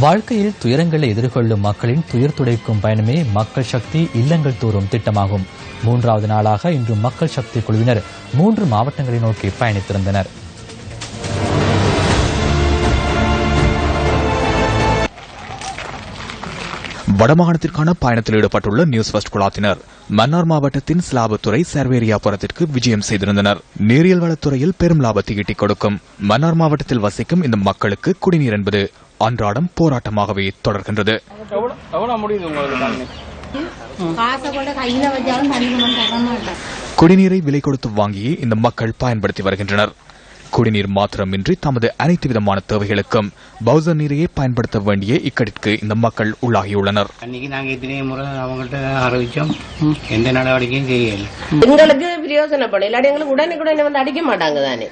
வாழ்க்கையில் துயரங்களை எதிர்கொள்ளும் மக்களின் துயர் துடைக்கும் பயணமே மக்கள் சக்தி இல்லங்கள் தோறும் திட்டமாகும். மூன்றாவது நாளாக இன்று மக்கள் சக்தி குழுவினர் மூன்று மாவட்டங்களை நோக்கி பயணித்திருந்தனர். வடமாகாணத்திற்கான பயணத்தில் ஈடுபட்டுள்ள நியூஸ் ஃபர்ஸ்ட் குழாத்தினர் மன்னார் மாவட்டத்தின் ஸ்லாபத்துறை சர்வேரியாபுரத்திற்கு விஜயம் செய்திருந்தனர். நீரியல் வளத்துறையில் பெரும் லாபத்தை ஈட்டிக் கொடுக்கும். மன்னார் மாவட்டத்தில் வசிக்கும் இந்த மக்களுக்கு குடிநீர் என்பது அன்றாடம் போராட்டமாகவே தொடர்கின்றது. குடிநீரை விலை கொடுத்து வாங்கியே இந்த மக்கள் பயன்படுத்தி வருகின்றனர். குடிநீர் மாத்திரமின்றி தமது அனைத்து விதமான தேவைகளுக்கும் பவுசர் நீரையே பயன்படுத்த வேண்டிய இக்கட்டிற்கு இந்த மக்கள் உள்ளாகியுள்ளனர். அன்னைக்கு நாங்கள் எத்தனை முறை அவங்கள்ட்ட அறிவிச்சோம் எந்த நடவடிக்கையும் செய்யல. எங்களுக்கு பிரயோசனப்படும். இல்லாட்டி எங்களுக்கு உடனுக்குடனே வந்து அடிக்க மாட்டாங்க தானே.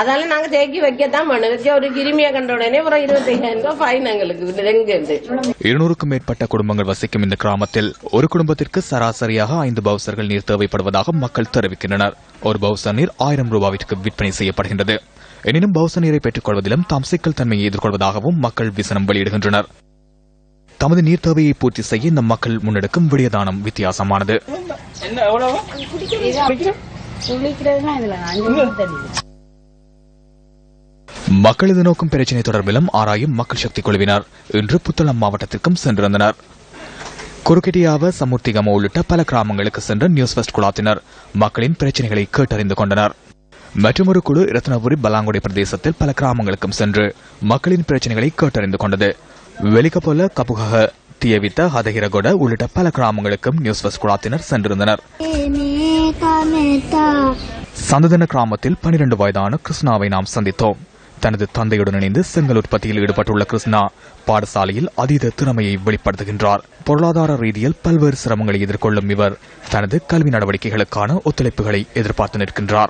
அதால நாங்க தேக்கி வைக்கத்தான் பண்ணோம் வச்சு ஒரு கிருமியை கண்ட உடனே ஒரு இருபத்தையாயிரம் ரூபாய் ஃபைன் எங்களுக்கு. இதுல எங்க இருந்து இருநூறுக்கும் மேற்பட்ட குடும்பங்கள் வசிக்கும் இந்த கிராமத்தில் ஒரு குடும்பத்திற்கு சராசரியாக ஐந்து பவுசர்கள் நீர் தேவைப்படுவதாக மக்கள் தெரிவிக்கின்றனர். ஒரு பவுசர் நீர் ஆயிரம் ரூபாவிற்கு விற்பனை செய்யப்படுகின்றது. எனினும் பவுசர் நீரை பெற்றுக் கொள்வதிலும் தாம் சிக்கல் தன்மையை எதிர்கொள்வதாகவும் மக்கள் விசனம் வெளியிடுகின்றனர். தமது நீர் தேவையை பூர்த்தி செய்ய இந்த மக்கள் முன்னெடுக்கும் விடியதானம் வித்தியாசமானது. என்ன எவ்வளோ குளிக்கிறதுலாம் இதுல அஞ்சு தண்ணி மக்கள் எதிர்நோக்கும் பிரச்சினை தொடர்பிலும் ஆராயும் மக்கள் சக்தி குழுவினர் இன்று புத்தளம் மாவட்டத்திற்கும் சென்றிருந்தனர். குறுக்கெட்டியாவ சமுர்த்திகம உள்ளிட்ட பல கிராமங்களுக்கு சென்ற நியூஸ் ஃபர்ஸ்ட் குழாத்தினர் மக்களின் பிரச்சினைகளை கேட்டறிந்து கொண்டனர். மற்றொரு குழு ரத்னபுரி பலாங்குடி பிரதேசத்தில் பல கிராமங்களுக்கும் சென்று மக்களின் பிரச்சினைகளை கேட்டறிந்து கொண்டது. வெளிக்கப்போல கபுகக தியவித்த ஹதகிரகொட உள்ளிட்ட பல கிராமங்களுக்கும் நியூஸ் பஸ் குழாத்தினர் சென்றிருந்தனர். சந்ததன கிராமத்தில் பனிரெண்டு வயதான கிருஷ்ணாவை நாம் சந்தித்தோம். தனது தந்தையுடன் இணைந்து செங்கல் உற்பத்தியில் ஈடுபட்டுள்ள கிருஷ்ணா பாடசாலையில் அதீத திறமையை வெளிப்படுத்துகின்றார். பொருளாதார ரீதியில் பல்வேறு சிரமங்களை எதிர்கொள்ளும் இவர் தனது கல்வி நடவடிக்கைகளுக்கான ஒத்துழைப்புகளை எதிர்பார்த்து நிற்கின்றார்.